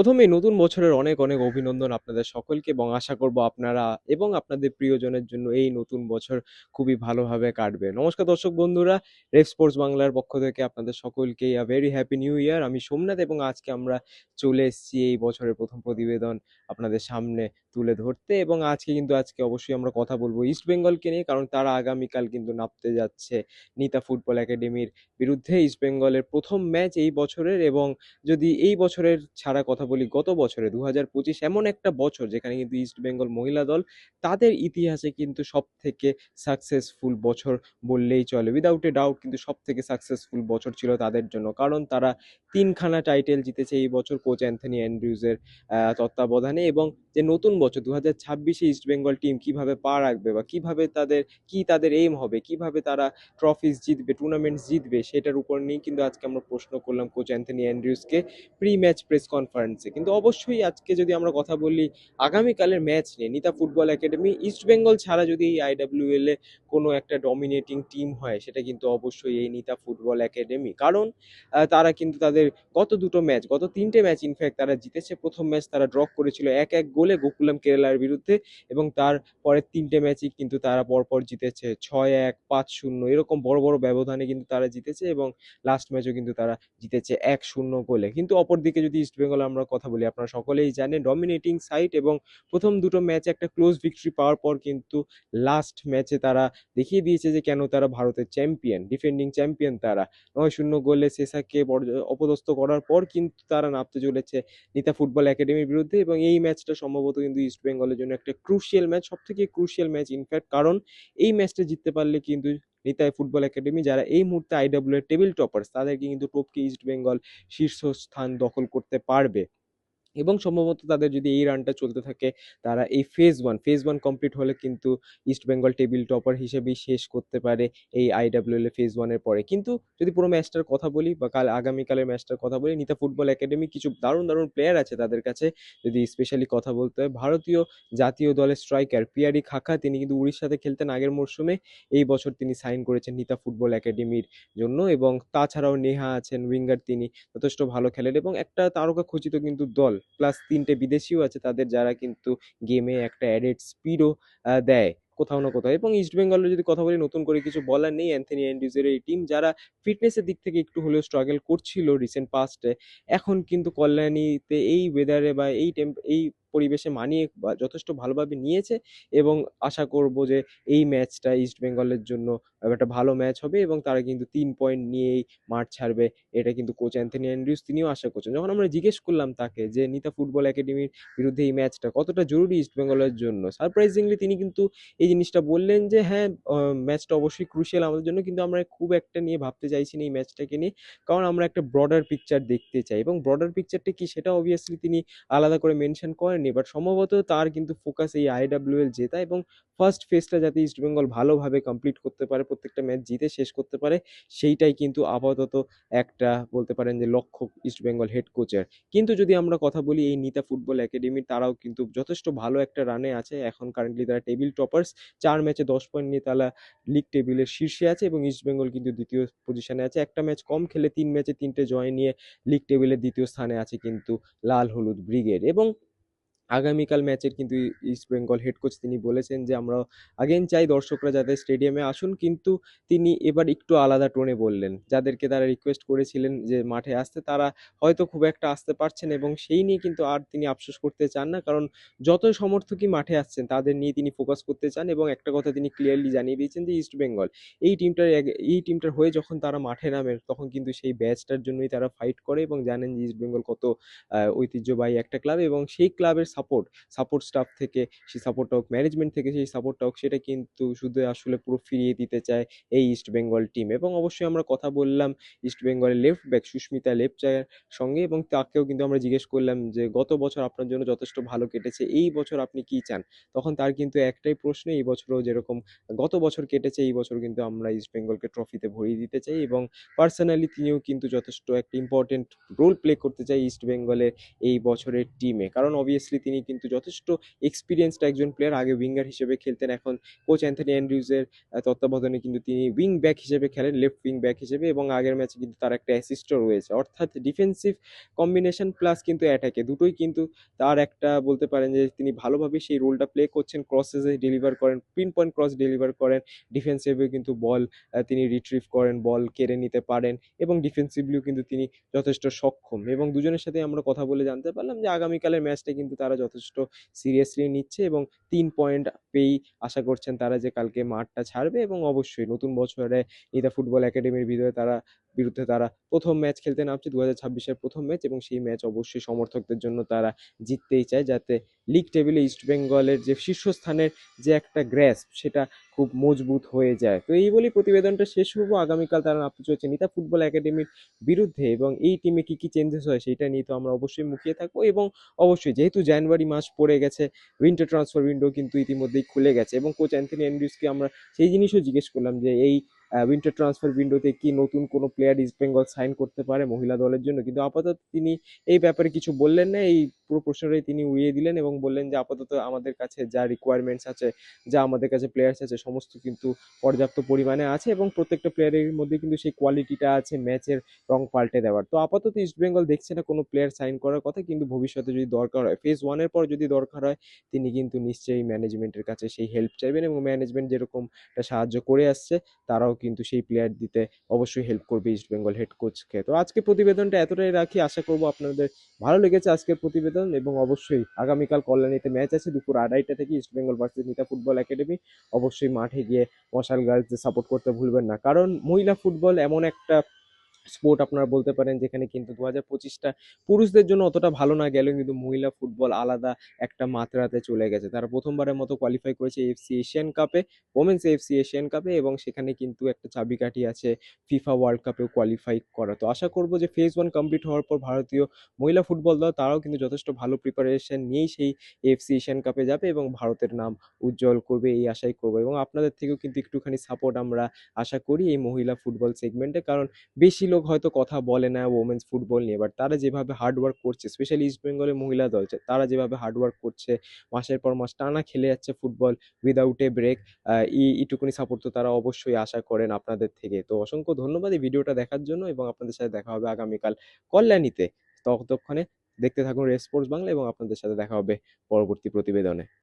প্রথমেই নতুন বছরের অনেক, অনেক অভিনন্দন আপনাদের সকলকে এবং আশা করব আপনারা এবং আপনাদের প্রিয়জনের জন্য এই নতুন বছর খুবই ভালোভাবে কাটবে। নমস্কার দর্শক বন্ধুরা, রেভ স্পোর্টস বাংলার পক্ষ থেকে আপনাদের সকলকেই a very happy new year. আমি সোমনাথ এবং আজকে আমরা চলে এসেছি এই বছরের প্রথম প্রতিবেদন আপনাদের সামনে তুলে ধরতে এবং আজকে কিন্তু আজকে অবশ্যই আমরা কথা বলব ইস্ট বেঙ্গলকে নিয়ে কারণ তারা আগামীকাল কিন্তু নামতে যাচ্ছে নিতা ফুটবল একাডেমির বিরুদ্ধে। ইস্ট বেঙ্গলের ১ম ম্যাচ এই বছরের এবং যদি এই বছরের ছাড়া কথা বলি, গত বছরে দু হাজার পঁচিশ এমন একটা বছর যেখানে কিন্তু ইস্ট বেঙ্গল মহিলা দল তাদের ইতিহাসে কিন্তু সব থেকে সাকসেসফুল বছর বললেই চলে। উইদাউট এ ডাউট কিন্তু সব থেকে সাকসেসফুল বছর ছিল তাদের জন্য। কারণ তারা ৩ খানা টাইটেল জিতেছে এই বছর কোচ অ্যান্থনি অ্যান্ড্রিউজের তত্ত্বাবধানে এবং যে নতুন বছর ২০২৬ এ ইস্ট বেঙ্গল টিম কীভাবে পা রাখবে বা কীভাবে তাদের কি তাদের এইম হবে, কীভাবে তারা ট্রফিস জিতবে, টুর্নামেন্টস জিতবে সেটার উপর নিয়েই কিন্তু আজকে আমরা প্রশ্ন করলাম কোচ অ্যান্থনি অ্যান্ড্রিউসকে প্রি ম্যাচ প্রেস কনফারেন্সে। কিন্তু অবশ্যই আজকে যদি আমরা কথা বলি আগামীকালের ম্যাচ নিয়ে Nita football academy East Bengal ছাড়া যদি এই আইডাব্লিউএল এ কোনো একটা ডমিনেটিং টিম হয় সেটা কিন্তু অবশ্যই এই নিতা ফুটবল একাডেমি। কারণ তারা কিন্তু তাদের গত দুটো ম্যাচ, গত তিনটে ম্যাচ ইনফ্যাক্ট তারা জিতেছে। প্রথম ম্যাচ তারা ড্র করেছিল ১-১ গোলে গোকুলাম কেরালার বিরুদ্ধে এবং তার পরের তিনটে ম্যাচই কিন্তু তারা পরপর জিতেছে ৬-১, ৫-০ এরকম বড়, বড় ব্যবধানে কিন্তু তারা জিতেছে এবং লাস্ট ম্যাচও কিন্তু তারা জিতেছে ১-০ গোলে। কিন্তু অপরদিকে যদি ইস্ট বেঙ্গল আমরা কথা বলি আপনারা সকলেই জানেন ডমিনেটিং সাইট এবং প্রথম দুটো ম্যাচে একটা ক্লোজ ভিক্টরি পাওয়ার পর কিন্তু লাস্ট ম্যাচে তারা দেখিয়ে দিয়েছে যে কেন তারা ভারতের চ্যাম্পিয়ন, ডিফেন্ডিং চ্যাম্পিয়ন তারা। ৯-০ গোলে সেসাকে পর্য অপদস্থ করার পর কিন্তু তারা নামতে চলেছে নিতা ফুটবল একাডেমির বিরুদ্ধে এবং এই ম্যাচটা সম্ভবত কিন্তু ইস্ট বেঙ্গলের জন্য একটা ক্রুশিয়াল ম্যাচ, সব থেকে ক্রুশিয়াল ম্যাচ ইনফ্যাক্ট কারণ এই ম্যাচটা জিততে পারলে কিন্তু নিতাই ফুটবল একাডেমি যারা এই মুহূর্তে আইডাব্লিউ টেবিল টপার্স তাদেরকে কিন্তু টপকে ইস্ট বেঙ্গল শীর্ষস্থান দখল করতে পারবে। এবং সম্ভবত তাদের যদি এই রানটা চলতে থাকে তারা এই phase one phase one complete হলে কিন্তু ইস্ট বেঙ্গল টেবিল টপার হিসেবেই শেষ করতে পারে এই আইডাব্লিউএল ফেজ ওয়ানের পরে। কিন্তু যদি পুরো ম্যাচটার কথা বলি বা কাল আগামীকালের ম্যাচটার কথা বলি নিতা ফুটবল একাডেমি কিছু দারুণ, দারুণ প্লেয়ার আছে তাদের কাছে। যদি স্পেশালি কথা বলতে হয় ভারতীয় জাতীয় দলের স্ট্রাইকার পিয়ারি খাখা তিনি কিন্তু উড়িষ্যাতে খেলতেন আগের মরশুমে। এই বছর তিনি সাইন করেছেন নিতা ফুটবল একাডেমির জন্য এবং তাছাড়াও নেহা আছেন উইঙ্গার তিনি যথেষ্ট ভালো খেলেন এবং একটা তারকা খচিত কিন্তু দল প্লাস তিনটে বিদেশিও আছে তাদের যারা কিন্তু গেমে একটা অ্যাডেড স্পিডও দেয় কোথাও না কোথাও। এবং ইস্ট বেঙ্গলের যদি কথা বলি, নতুন করে কিছু বলার নেই। অ্যান্থনি অ্যান্ডিউজের এই টিম যারা ফিটনেসের দিক থেকে একটু হলেও স্ট্রাগল করছিল রিসেন্ট পাস্টে এখন কিন্তু কল্যাণীতে এই ওয়েদারে বা এই টেম্প এই পরিবেশে মানিয়ে যথেষ্ট ভালোভাবে নিয়েছে এবং আশা করব যে এই ম্যাচটা ইস্ট বেঙ্গলের জন্য একটা ভালো ম্যাচ হবে এবং তারা কিন্তু তিন পয়েন্ট নিয়েই মাঠ ছাড়বে। এটা কিন্তু কোচ অ্যান্থনি অ্যান্ড্রিউস তিনিও আশা করছেন। যখন আমরা জিজ্ঞেস করলাম তাকে যে নিতা ফুটবল একাডেমির বিরুদ্ধে এই ম্যাচটা কতটা জরুরি ইস্ট বেঙ্গলের জন্য? সারপ্রাইজিংলি তিনি কিন্তু এই জিনিসটা বললেন যে হ্যাঁ, ম্যাচটা অবশ্যই ক্রুশিয়াল আমাদের জন্য কিন্তু আমরা খুব একটা নিয়ে ভাবতে চাইছি না এই ম্যাচটাকে নিয়ে। কারণ আমরা একটা ব্রডার পিকচার দেখতে চাই এবং ব্রডার পিকচারটা কি সেটা অবভিয়াসলি তিনি আলাদা করে মেনশন করেননি। বাট সম্ভবত তার কিন্তু ফোকাস এই আইডাব্লিউএল জেতা এবং ফার্স্ট ফেজটা যাতে ইস্ট বেঙ্গল ভালোভাবে কমপ্লিট করতে পারে, প্রত্যেকটা ম্যাচ জিতে শেষ করতে পারে সেইটাই কিন্তু আপাতত একটা বলতে পারেন যে লক্ষ্য ইস্ট বেঙ্গল হেড কোচের। কিন্তু যদি আমরা কথা বলি এই নিতা ফুটবল একাডেমি তারাও কিন্তু যথেষ্ট ভালো একটা রানে আছে। এখন কারেন্টলি তারা টেবিল টপার্স চার ম্যাচে ১০ পয়েন্ট নিয়ে তারা লিগ টেবিলের শীর্ষে আছে এবং ইস্ট বেঙ্গল কিন্তু দ্বিতীয় পজিশনে আছে। একটা ম্যাচ কম খেলে তিন ম্যাচে ৩ টে জয় নিয়ে লিগ টেবিলের দ্বিতীয় স্থানে আছে কিন্তু লাল হলুদ ব্রিগেড এবং আগামীকাল ম্যাচের কিন্তু ইস্ট বেঙ্গল হেড কোচ তিনি বলেছেন যে আমরা অ্যাগেইন চাই দর্শকরা যাতে স্টেডিয়ামে আসুন কিন্তু তিনি এবার একটু আলাদা টোনে বললেন। যাদেরকে তারা রিকোয়েস্ট করেছিলেন যে, মাঠে আসতে, তারা হয়তো খুব একটা আসতে পারছেন এবং সেই নিয়ে কিন্তু আর তিনি আফসোস করতে চান না। কারণ যত সমর্থকই মাঠে আসছেন, তাদের নিয়ে তিনি ফোকাস করতে চান এবং একটা কথা তিনি ক্লিয়ারলি জানিয়ে দিয়েছেন যে ইস্ট বেঙ্গল এই টিমটার এই টিমটার হয়ে যখন তারা মাঠে নামে, তখন কিন্তু সেই ব্যাচটার জন্যই তারা ফাইট করে এবং জানেন যে ইস্ট বেঙ্গল কত ঐতিহ্যবাহী একটা ক্লাব এবং সেই ক্লাবের সাপোর্ট, সাপোর্ট স্টাফ থেকে সেই সাপোর্টটা হোক, ম্যানেজমেন্ট থেকে সেই সাপোর্টটা হোক সেটা কিন্তু শুধু আসলে পুরো ফিরিয়ে দিতে চায় এই ইস্ট বেঙ্গল টিম এবং অবশ্যই আমরা কথা বললাম ইস্ট বেঙ্গলের লেফট ব্যাক সুস্মিতা লেপচার সঙ্গে এবং তাকেও কিন্তু আমরা জিজ্ঞেস করলাম যে গত বছর আপনার জন্য যথেষ্ট ভালো কেটেছে। এই বছর আপনি কি চান? তখন তার কিন্তু একটাই প্রশ্ন এই বছরও যেরকম গত বছর কেটেছে এই বছর কিন্তু আমরা ইস্ট বেঙ্গলকে ট্রফিতে ভরিয়ে দিতে চাই এবং পার্সোনালি তিনিও কিন্তু যথেষ্ট একটা ইম্পোর্টেন্ট রোল প্লে করতে চাই ইস্ট বেঙ্গলের এই বছরের টিমে। কারণ অবভিয়াসলি তিনি কিন্তু যথেষ্ট এক্সপিরিয়েন্সড একজন প্লেয়ার আগে উইঙ্গার হিসেবে খেলতেন। এখন কোচ অ্যান্থনি অ্যান্ড্রিউজের তত্ত্বাবধানে কিন্তু তিনি উইং ব্যাক হিসেবে খেলেন লেফট উইং ব্যাক হিসেবে এবং আগের ম্যাচে কিন্তু তার একটা অ্যাসিস্টও রয়েছে। অর্থাৎ ডিফেন্সিভ কম্বিনেশন প্লাস কিন্তু অ্যাটাকে দুটোই কিন্তু তার একটা বলতে পারেন যে তিনি ভালোভাবে সেই রোলটা প্লে করছেন ক্রসেসে ডেলিভার করেন পিন পয়েন্ট ক্রস ডেলিভার করেন। ডিফেন্সিভে কিন্তু বল তিনি রিট্রিভ করেন বল কেড়ে নিতে পারেন এবং ডিফেন্সিভলিও কিন্তু তিনি যথেষ্ট সক্ষম। এবং দুজনের সাথে আমরা কথা বলে জানতে পারলাম যে আগামীকালের ম্যাচটা কিন্তু তারা যথেষ্ট সিরিয়াসলি নিচ্ছে এবং তিন পয়েন্ট পেয়েই আশা করছেন তারা যে কালকে মাঠটা ছাড়বে এবং অবশ্যই নতুন বছরে নিতা ফুটবল একাডেমির ভিতরে তারা, বিরুদ্ধে তারা প্রথম ম্যাচ খেলতে নামছে দু হাজার ছাব্বিশের প্রথম ম্যাচ এবং সেই ম্যাচ অবশ্যই সমর্থকদের জন্য তারা জিততেই চায় যাতে লিগ টেবিলে ইস্ট বেঙ্গলের যে শীর্ষস্থানের যে একটা গ্র্যাস সেটা খুব মজবুত হয়ে যায়। তো এই বলেই প্রতিবেদনটা শেষ হব আগামীকাল তারা নামতে চলেছে নিতা ফুটবল একাডেমির বিরুদ্ধে এবং এই টিমে কি কি চেঞ্জেস হয় সেটা নিয়ে তো আমরা অবশ্যই মুখিয়ে থাকব এবং অবশ্যই যেহেতু জানুয়ারি মাস পড়ে গেছে উইন্টার ট্রান্সফার উইন্ডো কিন্তু ইতিমধ্যেই খুলে গেছে এবং কোচ অ্যান্থনি অ্যান্ড্রিউসকে আমরা সেই জিনিসও জিজ্ঞেস করলাম যে এই উইন্টার ট্রান্সফার উইন্ডোতে কি নতুন কোনো প্লেয়ার ইস্ট বেঙ্গল সাইন করতে পারে মহিলা দলের জন্য? কিন্তু আপাতত তিনি এই ব্যাপারে কিছু বললেন না, এই পুরো প্রশ্নটাই তিনি উড়িয়ে দিলেন এবং বললেন যে আপাতত আমাদের কাছে যা রিকোয়ারমেন্টস আছে, যা আমাদের কাছে প্লেয়ার্স আছে, সমস্ত কিন্তু পর্যাপ্ত পরিমাণে আছে এবং প্রত্যেকটা প্লেয়ারের মধ্যে কিন্তু সেই কোয়ালিটিটা আছে ম্যাচের রং পাল্টে দেওয়ার। তো আপাতত ইস্ট বেঙ্গল দেখছে না কোনো প্লেয়ার সাইন করার কথা, কিন্তু ভবিষ্যতে যদি দরকার হয় ফেজ ওয়ানের পর যদি দরকার হয়, তিনি কিন্তু নিশ্চয়ই ম্যানেজমেন্টের কাছে সেই হেল্প চাইবেন এবং ম্যানেজমেন্ট যেরকমটা সাহায্য করে আসছে, তারাও কিন্তু সেই প্লেয়ার দিতে অবশ্যই হেল্প করবে ইস্ট বেঙ্গল হেড কোচকে তো আজকে প্রতিবেদনটা এতটাই রাখি, আশা করব আপনাদের ভালো লেগেছে আজকের প্রতিবেদন। এবং অবশ্যই আগামীকাল কল্যাণীতে ম্যাচ আছে। দুপুর আড়াইটা থেকে East Bengal versus Nita football academy অবশ্যই মাঠে গিয়ে মশাল গার্লসদের সাপোর্ট করতে ভুলবেন না। কারণ মহিলা ফুটবল এমন একটা স্পোর্ট আপনারা বলতে পারেন যেখানে কিন্তু দু হাজার পঁচিশটা পুরুষদের জন্য অতটা ভালো না গেলেও কিন্তু মহিলা ফুটবল আলাদা একটা মাত্রাতে চলে গেছে। তারা প্রথমবারের মতো কোয়ালিফাই করেছে এফসি এশিয়ান কাপে ওমেন্স এফসি এশিয়ান কাপে এবং সেখানে কিন্তু একটা চাবিকাঠি আছে ফিফা ওয়ার্ল্ড কাপেও কোয়ালিফাই করা। তো আশা করব যে ফেজ ওয়ান কমপ্লিট হওয়ার পর ভারতীয় মহিলা ফুটবল দল তারাও কিন্তু যথেষ্ট ভালো প্রিপারেশন নিয়েই সেই এফসি এশিয়ান কাপে যাবে এবং ভারতের নাম উজ্জ্বল করবে এই আশাই করব এবং আপনাদের থেকেও কিন্তু একটুখানি সাপোর্ট আমরা আশা করি এই মহিলা ফুটবল সেগমেন্টে কারণ বেশি লোক হয়তো কথা বলে না ওমেন্স ফুটবল নিয়ে বাট তারা যেভাবে হার্ড ওয়ার্ক করছে স্পেশালি ইস্ট বেঙ্গলের মহিলা দল তারা যেভাবে হার্ড ওয়ার্ক করছে, মাসের পর মাস টানা খেলে যাচ্ছে ফুটবল উইদাউট এ ব্রেক এইটুকুনি সাপোর্ট তো তারা অবশ্যই আশা করেন আপনাদের থেকে। তো অসংখ্য ধন্যবাদ এই ভিডিওটা দেখার জন্য এবং আপনাদের সাথে দেখা হবে আগামীকাল কল্যাণীতে। ততক্ষণে দেখতে থাকুন রেড স্পোর্টস বাংলা এবং আপনাদের সাথে দেখা হবে পরবর্তী প্রতিবেদনে।